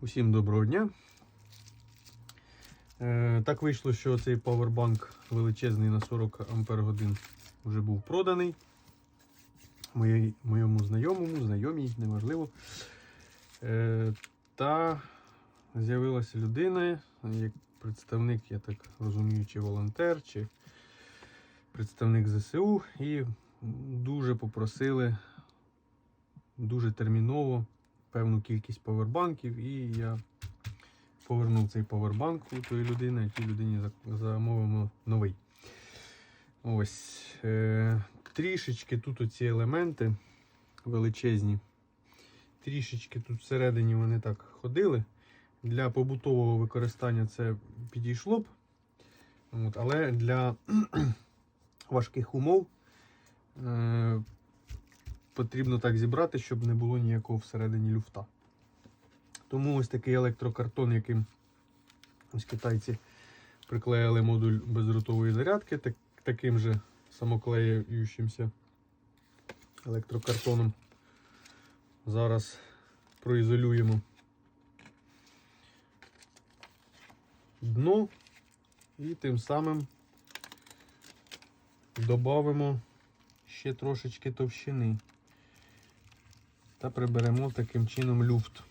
Усім доброго дня. Е, так вийшло, що цей павербанк величезний на 40 Ампер годин вже був проданий. Моєї, моєму знайомому, знайомій, неважливо. Е, та з'явилася людина, як представник, я так розумію, чи волонтер, чи представник ЗСУ, і дуже попросили дуже терміново певну кількість павербанків, і я повернув цей павербанк у тої людини, а тій людині замовимо новий. Ось. Е, трішечки тут оці елементи величезні. Трішечки тут всередині вони так ходили. Для побутового використання це підійшло б. От, але для важких умов е, потрібно так зібрати, щоб не було ніякого всередині люфта. Тому ось такий електрокартон, яким ось китайці приклеїли модуль бездротової зарядки, так, таким же самоклеюючимся електрокартоном. Зараз проізолюємо дно і тим самим додамо ще трошечки товщини та приберемо таким чином люфт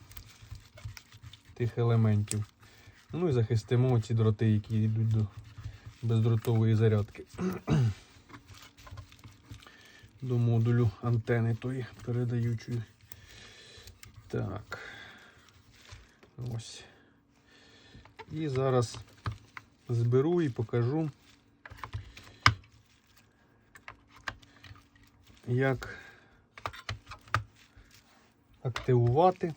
тих елементів. Ну і захистимо ці дроти, які йдуть до бездротової зарядки. До модулю антени тої передаючої. Так. Ось. І зараз зберу і покажу, як активувати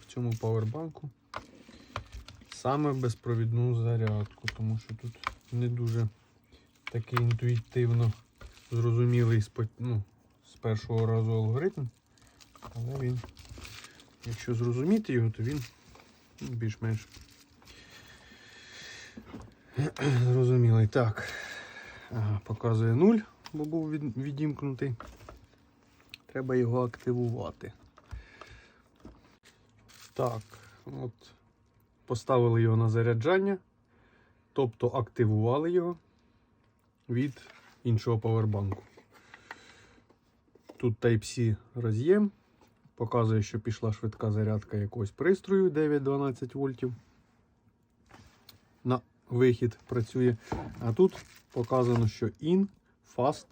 в цьому павербанку саме безпровідну зарядку, тому що тут не дуже такий інтуїтивно зрозумілий ну, з першого разу алгоритм, але він, якщо зрозуміти його, то він більш-менш зрозумілий. Так, ага, показує 0, бо був від- відімкнутий. Треба його активувати. Так, от поставили його на заряджання, тобто активували його від іншого павербанку. Тут Type-C роз'єм, показує, що пішла швидка зарядка якогось пристрою 9-12 вольтів. На вихід працює. А тут показано, що IN, Fast,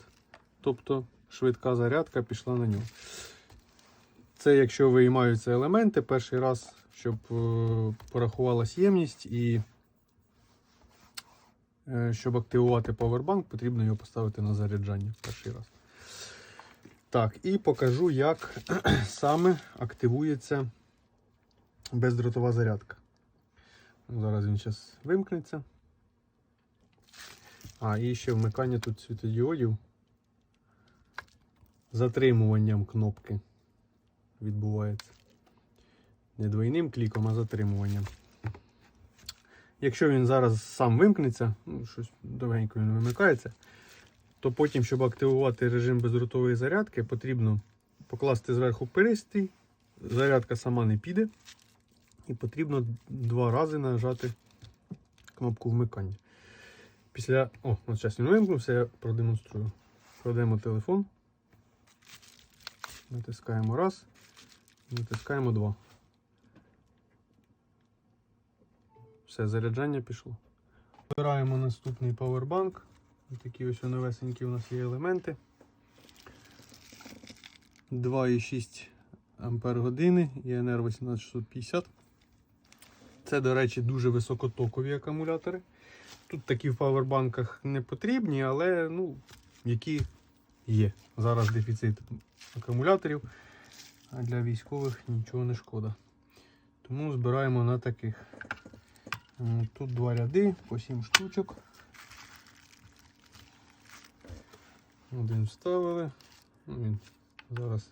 тобто швидка зарядка пішла на нього. Це якщо виймаються елементи перший раз, щоб е, порахувалась ємність і е, щоб активувати павербанк, потрібно його поставити на заряджання перший раз. Так, і покажу, як саме активується бездротова зарядка. Зараз він зараз вимкнеться. А, і ще вмикання тут світодіодів затримуванням кнопки відбувається. Не двойним кліком, а затримуванням. Якщо він зараз сам вимкнеться, ну, щось довгенько він вимикається, то потім, щоб активувати режим бездротової зарядки, потрібно покласти зверху перистий, зарядка сама не піде. І потрібно два рази нажати кнопку вмикання. Після. О, от зараз він вимкнувся, я продемонструю. Кладемо телефон. Натискаємо раз. Натискаємо два. Все, заряджання пішло. Вибираємо наступний павербанк. Такі ось новесенькі у нас є елементи. 2,6 Ампер години ІНР 18650. Це, до речі, дуже високотокові акумулятори. Тут такі в павербанках не потрібні, але ну, які є. Зараз дефіцит акумуляторів, а для військових нічого не шкода. Тому збираємо на таких. Тут два ряди по 7 штучок. Один вставили. Ну, він зараз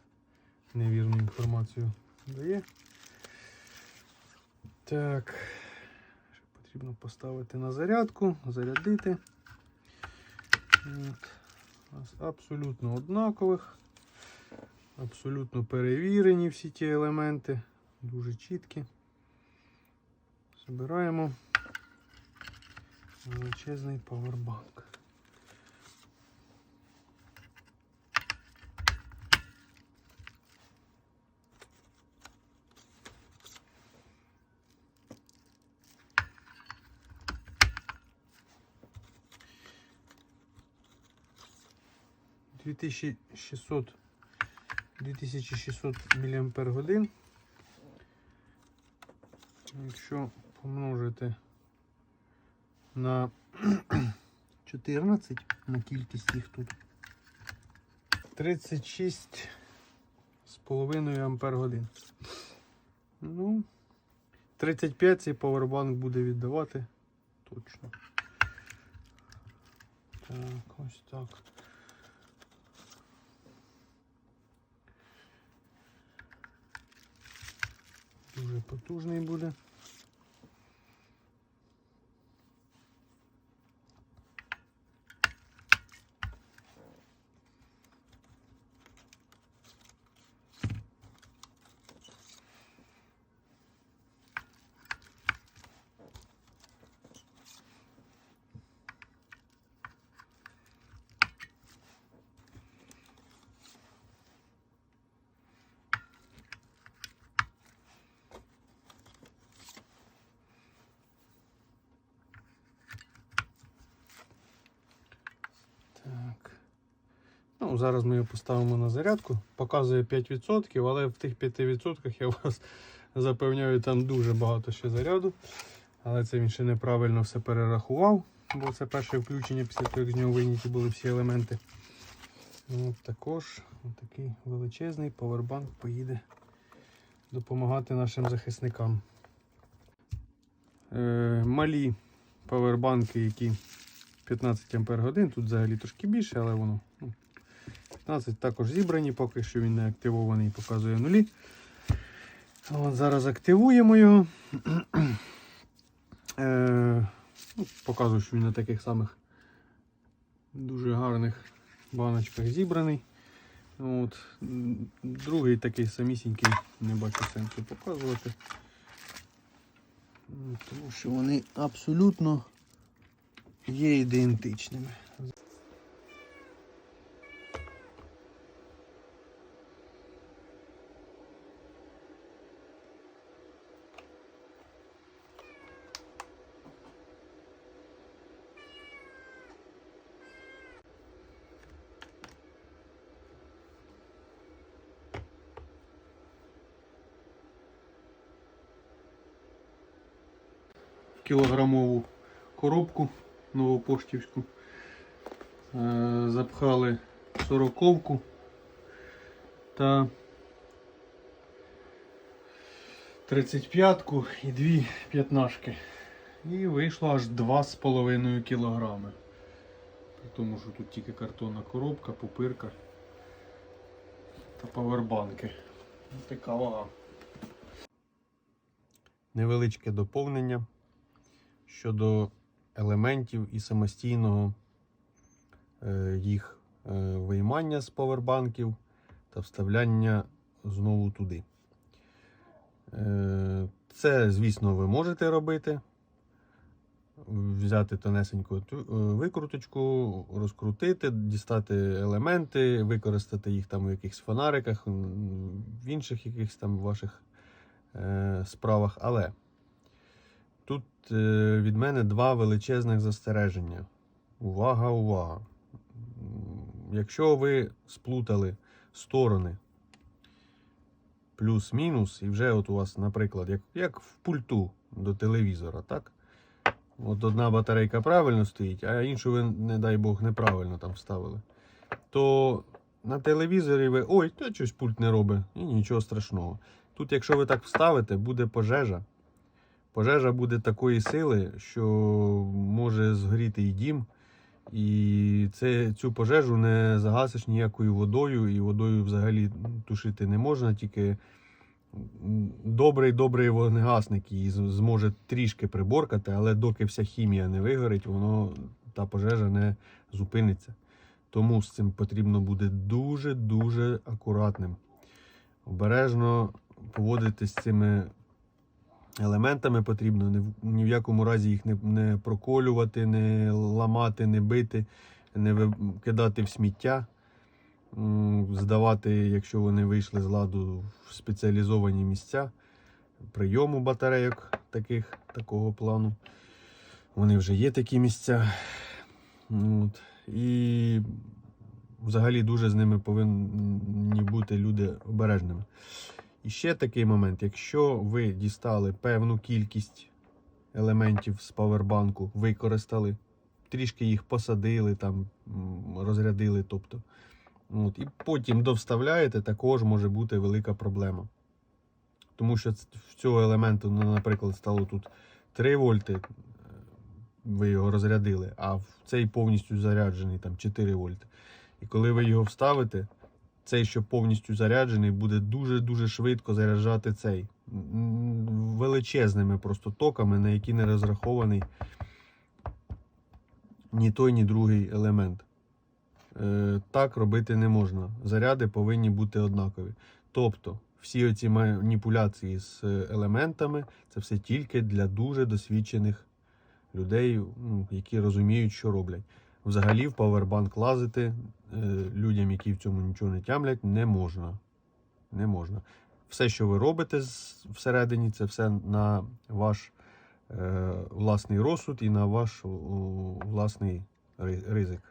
невірну інформацію дає. Так. Ще потрібно поставити на зарядку, зарядити. От. У нас абсолютно однакових. Абсолютно перевірені всі ті елементи. Дуже чіткі. Збираємо величезний павербанк. Дві тисячі 2600 мАч. Якщо помножити на 14 на кількість їх тут 36 з половиною ампер годин. Ну, 35 цей павербанк буде віддавати точно. Так, ось так. Дуже потужний буде. Ну, зараз ми його поставимо на зарядку. Показує 5%, але в тих 5% я вас запевняю, там дуже багато ще заряду. Але це він ще неправильно все перерахував, бо це перше включення після того, як з нього вийняті були всі елементи. Ну, також такий величезний павербанк поїде допомагати нашим захисникам. Е, малі павербанки, які 15 Ампер годин, тут взагалі трошки більше, але воно ну, 15 також зібрані, поки що він не активований, показує нулі. От, зараз активуємо його. Е, ну, показую, що він на таких самих дуже гарних баночках зібраний. От. Другий такий самісінький, не бачу сенсу показувати. Тому що вони абсолютно є ідентичними. Кілограмову коробку новопоштівську. Е, Запхали сороковку та 35-ку і дві п'ятнашки. І вийшло аж 2,5 кілограми. При тому, що тут тільки картонна коробка, пупирка та павербанки. Така вага. Невеличке доповнення щодо елементів і самостійного е, їх е, виймання з павербанків та вставляння знову туди. Е, Це, звісно, ви можете робити. Взяти тонесеньку викруточку, розкрутити, дістати елементи, використати їх там у якихось фонариках, в інших якихось там ваших справах. Але Тут е, від мене два величезних застереження. Увага, увага. Якщо ви сплутали сторони плюс-мінус, і вже от у вас, наприклад, як, як в пульту до телевізора, так? От одна батарейка правильно стоїть, а іншу ви, не дай Бог, неправильно там вставили. То на телевізорі ви. Ой, то щось пульт не робить, і нічого страшного. Тут, якщо ви так вставите, буде пожежа. Пожежа буде такої сили, що може згоріти і дім. І це, цю пожежу не загасиш ніякою водою, і водою взагалі тушити не можна, тільки добрий добрий вогнегасник її зможе трішки приборкати, але доки вся хімія не вигорить, воно та пожежа не зупиниться. Тому з цим потрібно буде дуже-дуже акуратним. Обережно поводитись з цими елементами потрібно. Ні в, якому разі їх не, не проколювати, не ламати, не бити, не кидати в сміття. Здавати, якщо вони вийшли з ладу в спеціалізовані місця прийому батарейок таких, такого плану. Вони вже є такі місця. От. І взагалі дуже з ними повинні бути люди обережними. І ще такий момент: якщо ви дістали певну кількість елементів з павербанку, використали, трішки їх посадили, там, розрядили, тобто, от, і потім довставляєте, також може бути велика проблема. Тому що в цього елементу, ну, наприклад, стало тут 3 вольти, е, ви його розрядили, а в цей повністю заряджений там 4 вольти. І коли ви його вставите, цей, що повністю заряджений, буде дуже-дуже швидко заряджати цей величезними просто токами, на які не розрахований ні той, ні другий елемент. Е, так робити не можна. Заряди повинні бути однакові. Тобто, всі оці маніпуляції з е, елементами це все тільки для дуже досвідчених людей, ну, які розуміють, що роблять. Взагалі в павербанк лазити людям, які в цьому нічого не тямлять, не можна. Не можна. Все, що ви робите всередині, це все на ваш е, власний розсуд і на ваш власний ризик.